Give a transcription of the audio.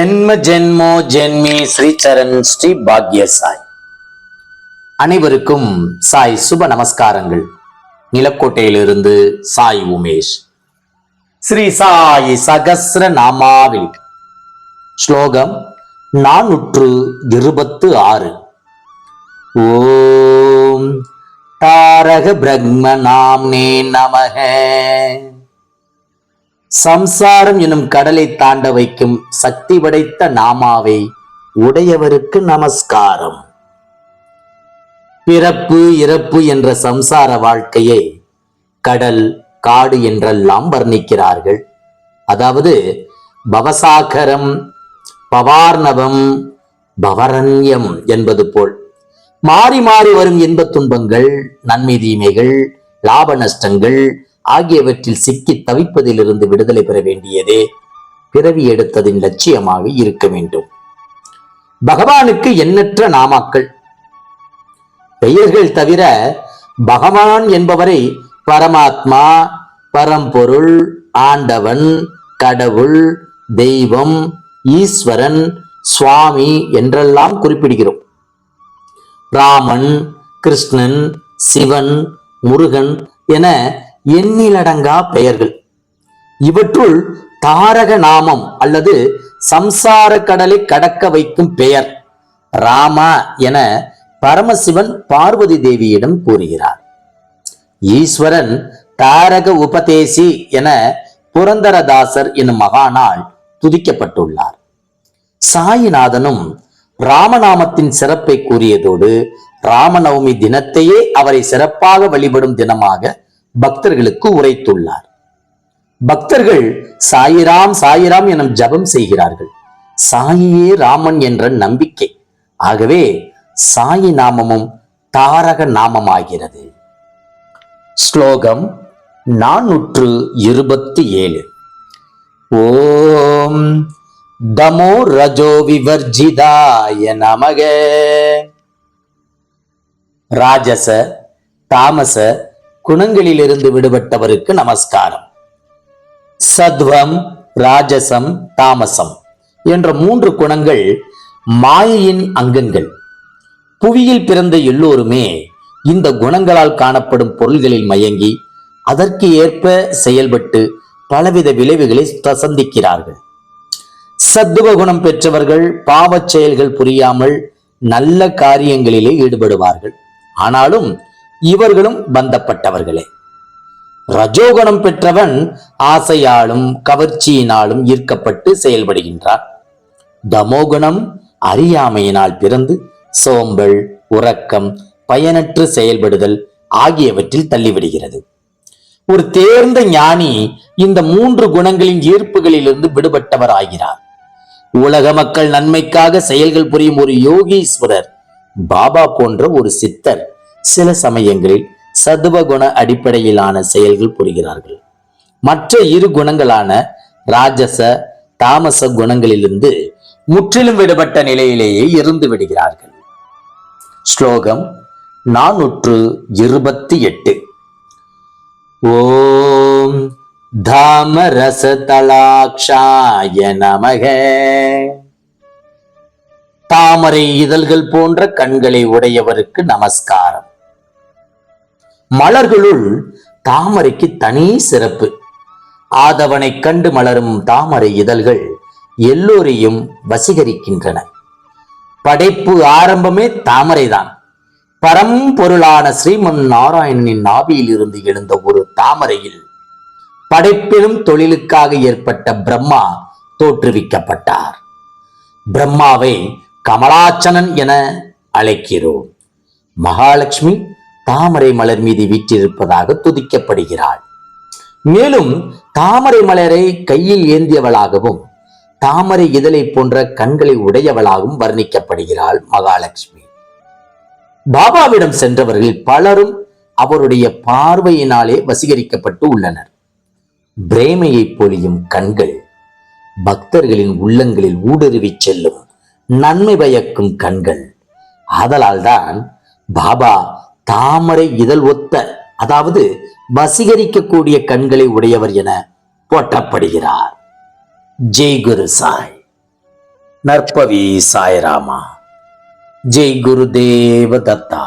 ஜென்ம ஜென்மோ ஜென்மி ஸ்ரீசரண் ஸ்ரீ பாக்ய சாய். அனைவருக்கும் சாய் சுப நமஸ்காரங்கள். நிலக்கோட்டையிலிருந்து சாய் உமேஷ். ஸ்ரீ சாய் சகசிர நாமாவில் ஸ்லோகம் நானூற்று இருபத்து ஆறு. ஓம் தாரக பிரம்ம நாம்னே நமக. சம்சாரம் எனும் கடலை தாண்ட வைக்கும் சக்தி படைத்த நாமாவை உடையவருக்கு நமஸ்காரம். பிறப்பு இறப்பு என்ற சம்சார வாழ்க்கையை கடல் காடு என்றெல்லாம் வர்ணிக்கிறார்கள். அதாவது பவசாகரம் பவார்ணவம் பவரண்யம் என்பது போல். மாறி மாறி வரும் இன்பத் துன்பங்கள் நன்மை தீமைகள் லாப நஷ்டங்கள் ஆகியவற்றில் சிக்கி தவிப்பதிலிருந்து விடுதலை பெற வேண்டியதே பிறவி எடுத்ததின் லட்சியமாக இருக்க வேண்டும். பகவானுக்கு எண்ணற்ற நாமாக்கள். பெயர்கள் தவிர பகவான் என்பவரை பரமாத்மா பரம்பொருள் ஆண்டவன் கடவுள் தெய்வம் ஈஸ்வரன் சுவாமி என்றெல்லாம் குறிப்பிடுகிறோம். ராமன் கிருஷ்ணன் சிவன் முருகன் என எண்ணிலடங்கா பெயர்கள். இவற்றுள் தாரக நாமம் அல்லது சம்சார கடலை கடக்க வைக்கும் பெயர். ராமா என பரமசிவன் பார்வதி தேவியிடம் கூறுகிறார். ஈஸ்வரன் தாரக உபதேசி என புரந்தரதாசர் எனும் மகானால் துதிக்கப்பட்டுள்ளார். சாயிநாதனும் ராமநாமத்தின் சிறப்பை கூறியதோடு ராமநவமி தினத்தையே அவரை சிறப்பாக வழிபடும் தினமாக பக்தர்களுக்கு உரைத்துள்ளார். பக்தர்கள் சாயிராம் சாயிராம் எனும் ஜபம் செய்கிறார்கள். சாயியே ராமன் என்ற நம்பிக்கை. ஆகவே சாயி நாமமும் தாரக நாமமாகிறது. ஸ்லோகம் நானூற்று இருபத்தி ஏழு. ஓம் தமோ ரஜோ விவர்ஜிதாய நமக. ராஜச தாமச குணங்களிலிருந்து விடுபட்டவருக்கு நமஸ்காரம். சத்வம் ராஜசம் தாமசம் என்ற மூன்று குணங்கள் மாயையின் அங்கங்கள். புவியில் பிறந்த எல்லோருமே இந்த குணங்களால் காணப்படும் பொருள்களில் மயங்கி அதற்கு ஏற்ப செயல்பட்டு பலவித விளைவுகளை சந்திக்கிறார்கள் சத்துவ குணம் பெற்றவர்கள் பாவச் செயல்கள் புரியாமல் நல்ல காரியங்களிலே ஈடுபடுவார்கள். ஆனாலும் இவர்களும் பந்தப்பட்டவர்களே. ரஜோகுணம் பெற்றவன் ஆசையாலும் கவர்ச்சியினாலும் ஈர்க்கப்பட்டு செயல்படுகின்றான். தமோகுணம் அறியாமையினால் பிறந்து சோம்பல் உறக்கம் பயனற்று செயல்படுதல் ஆகியவற்றில் தள்ளிவிடுகிறது. ஒரு தேர்ந்த ஞானி இந்த மூன்று குணங்களின் ஈர்ப்புகளிலிருந்து விடுபட்டவர் ஆகிறார் உலக மக்கள் நன்மைக்காக செயல்கள் புரியும் ஒரு யோகீஸ்வரர் பாபா போன்ற ஒரு சித்தர் சில சமயங்களில் சதுவகுண அடிப்படையிலான செயல்கள் புரிகிறார்கள். மற்ற இரு குணங்களான ராஜச தாமச குணங்களிலிருந்து முற்றிலும் விடுபட்ட நிலையிலேயே இருந்து விடுகிறார்கள். ஸ்லோகம் நானூற்று இருபத்தி எட்டு. ஓம் தாமரசதலாக்ஷாய நமக. தாமரை இதழ்கள் போன்ற கண்களை உடையவருக்கு நமஸ்காரம். மலர்களுள் தாமரைக்கு தனி சிறப்பு. ஆதவனை கண்டு மலரும் தாமரை இதழ்கள் எல்லோரையும் வசீகரிக்கின்றன. படைப்பு ஆரம்பமே தாமரைதான். பரம்பொருளான ஸ்ரீமன் நாராயணனின் நாபியில் இருந்து எழுந்த ஒரு தாமரையில் படைப்பிலும் தொழிலுக்காக ஏற்பட்ட பிரம்மா தோற்றுவிக்கப்பட்டார். பிரம்மாவை கமலாச்சனன் என அழைக்கிறோம். மகாலட்சுமி தாமரை மலர் மீது வீற்றிருப்பதாக துதிக்கப்படுகிறாள். மேலும் தாமரை மலரை கையில் ஏந்தியவளாகவும் தாமரை இதழை போன்ற கண்களை உடையவளாகவும் வர்ணிக்கப்படுகிறாள் மகாலட்சுமி. பாபாவிடம் சென்றவர்கள் பலரும் அவருடைய பார்வையினாலே வசீகரிக்கப்பட்டு உள்ளனர். பிரேமையை பொழியும் கண்கள் பக்தர்களின் உள்ளங்களில் ஊடுருவிச் செல்லும் நன்மை பயக்கும் கண்கள். ஆதலால்தான் பாபா தாமரை இதழ் ஒத்த அதாவது வசீகரிக்கக்கூடிய கண்களை உடையவர் என போற்றப்படுகிறார். ஜெய் குரு சாய். நற்பவி சாய்ராமா ஜெய் குருதேவ தத்தா